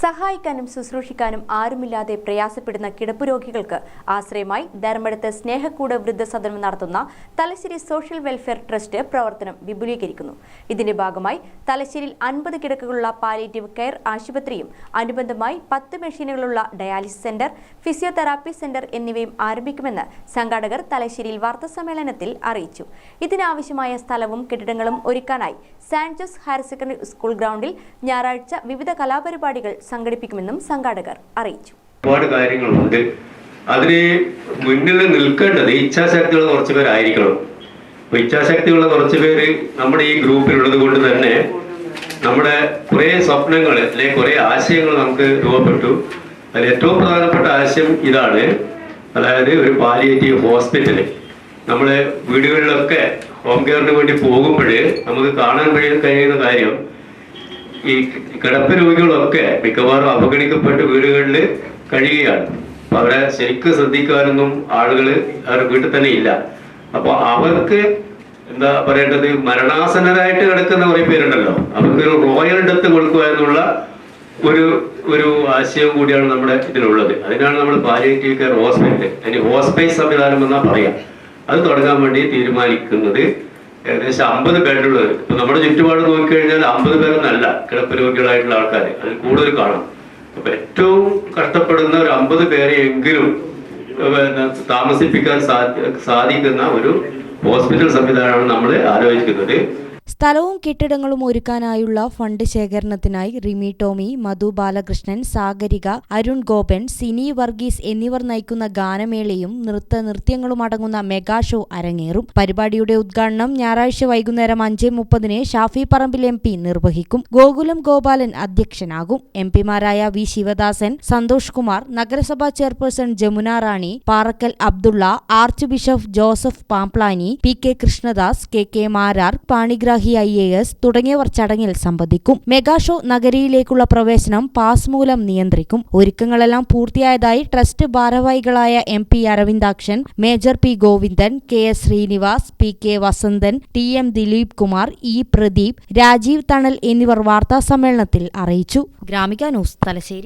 സഹായിക്കാനും ശുശ്രൂഷിക്കാനും ആരുമില്ലാതെ പ്രയാസപ്പെടുന്ന കിടപ്പ് രോഗികൾക്ക് ആശ്രയമായി ധർമ്മടത്ത് സ്നേഹക്കൂട് വൃദ്ധസദനം നടത്തുന്ന തലശ്ശേരി സോഷ്യൽ വെൽഫെയർ ട്രസ്റ്റ് പ്രവർത്തനം വിപുലീകരിക്കുന്നു. ഇതിന്റെ ഭാഗമായി തലശ്ശേരിയിൽ അൻപത് കിടക്കുകളുള്ള പാലിയേറ്റീവ് കെയർ ആശുപത്രിയും അനുബന്ധമായി പത്ത് മെഷീനുകളുള്ള ഡയാലിസിസ് സെന്റർ ഫിസിയോതെറാപ്പി സെന്റർ എന്നിവയും ആരംഭിക്കുമെന്ന് സംഘാടകർ തലശ്ശേരിയിൽ വാർത്താസമ്മേളനത്തിൽ അറിയിച്ചു. ഇതിനാവശ്യമായ സ്ഥലവും കെട്ടിടങ്ങളും ഒരുക്കാനായി San Jose Jose higher secondary school ഗ്രൗണ്ടിൽ ഞായറാഴ്ച വിവിധ കലാപരിപാടികൾ സംഘടിപ്പിക്കുമെന്നും സംഘാടകർ അറിയിച്ചു. ഒരുപാട് കാര്യങ്ങളുണ്ട്. അതിന് മുന്നിൽ നിൽക്കേണ്ടത് ഇച്ഛാശക്തിയുള്ള കുറച്ച് പേരായിരിക്കണം. അപ്പൊ ഇച്ഛാശക്തിയുള്ള കുറച്ച് പേര് നമ്മുടെ ഈ ഗ്രൂപ്പിലുള്ളത് കൊണ്ട് തന്നെ നമ്മുടെ കുറെ സ്വപ്നങ്ങൾ അല്ലെങ്കിൽ കുറെ ആശയങ്ങൾ നമുക്ക് രൂപപ്പെട്ടു. അതിൽ ഏറ്റവും പ്രധാനപ്പെട്ട ആശയം ഇതാണ്. അതായത് ഒരു പാലിയേറ്റീവ് ഹോസ്പിറ്റൽ നമ്മളെ വീടുകളിലൊക്കെ ഹോം കെയറിന് വേണ്ടി പോകുമ്പോൾ നമുക്ക് കാണാൻ കഴിയുന്ന കാര്യം ഈ കിടപ്പ് രോഗികളൊക്കെ മിക്കവാറും അവഗണിക്കപ്പെട്ട് വീടുകളിൽ കഴിയുകയാണ്. അവരെ ശരിക്കും ശ്രദ്ധിക്കാനൊന്നും ആളുകൾ അവരുടെ വീട്ടിൽ തന്നെ ഇല്ല. അപ്പൊ അവർക്ക് എന്താ പറയേണ്ടത്? മരണാസന്നരായിട്ട് കിടക്കുന്ന കുറെ പേരുണ്ടല്ലോ. അവർക്ക് ഒരു റോയൽ ഡെത്ത് കൊടുക്കുക എന്നുള്ള ഒരു ഒരു ആശയം കൂടിയാണ് നമ്മുടെ ഇതിലുള്ളത്. അതിനാണ് നമ്മൾ പാലിയേറ്റീവ് കെയർ ഹോസ്പിറ്റൽ അതിന് ഹോസ്പൈസ് സംവിധാനം എന്നാ പറയാം. അത് തുടങ്ങാൻ വേണ്ടി തീരുമാനിക്കുന്നത് ഏകദേശം അമ്പത് ബെഡുള്ളത് ഇപ്പൊ നമ്മുടെ ചുറ്റുപാട് നോക്കിക്കഴിഞ്ഞാൽ അമ്പത് പേരൊന്നല്ല കിടപ്പ് രോഗികളായിട്ടുള്ള ആൾക്കാർ അതിൽ കൂടുതൽ കാണും. അപ്പൊ ഏറ്റവും കഷ്ടപ്പെടുന്ന ഒരു അമ്പത് പേരെ എങ്കിലും താമസിപ്പിക്കാൻ സാധി- സാധിക്കുന്ന ഒരു ഹോസ്പിറ്റൽ സംവിധാനമാണ് നമ്മൾ ആലോചിക്കുന്നത്. സ്ഥലവും കെട്ടിടങ്ങളും ഒരുക്കാനായുള്ള ഫണ്ട് ശേഖരണത്തിനായി റിമി ടോമി മധു ബാലകൃഷ്ണൻ സാഗരിക അരുൺ ഗോപൻ സിനി വർഗീസ് എന്നിവർ നയിക്കുന്ന ഗാനമേളയും നൃത്ത നൃത്യങ്ങളും അടങ്ങുന്ന മെഗാ ഷോ അരങ്ങേറും. പരിപാടിയുടെ ഉദ്ഘാടനം ഞായറാഴ്ച വൈകുന്നേരം അഞ്ച് മുപ്പതിന് ഷാഫി പറമ്പിൽ എം പി നിർവഹിക്കും. ഗോകുലം ഗോപാലൻ അധ്യക്ഷനാകും. എം പിമാരായ വി ശിവദാസൻ സന്തോഷ് കുമാർ നഗരസഭാ chairperson Jamuna Rani Parakkal Abdulla archbishop Joseph Pamplany P K Krishnadas K K Marar Panigrahi I A S തുടങ്ങിയവർ ചടങ്ങിൽ സംബന്ധിക്കും. മെഗാഷോ നഗരിയിലേക്കുള്ള പ്രവേശനം പാസ് മൂലം നിയന്ത്രിക്കും. ഒരുക്കങ്ങളെല്ലാം പൂർത്തിയായതായി ട്രസ്റ്റ് ഭാരവാഹികളായ M P Aravindakshan major P Govindan K S Srinivas P K Vasanthan T M Dileep Kumar E Pradeep Rajeev Thanal എന്നിവർ വാർത്താസമ്മേളനത്തിൽ അറിയിച്ചു. ഗ്രാമിക ന്യൂസ് തലശ്ശേരി.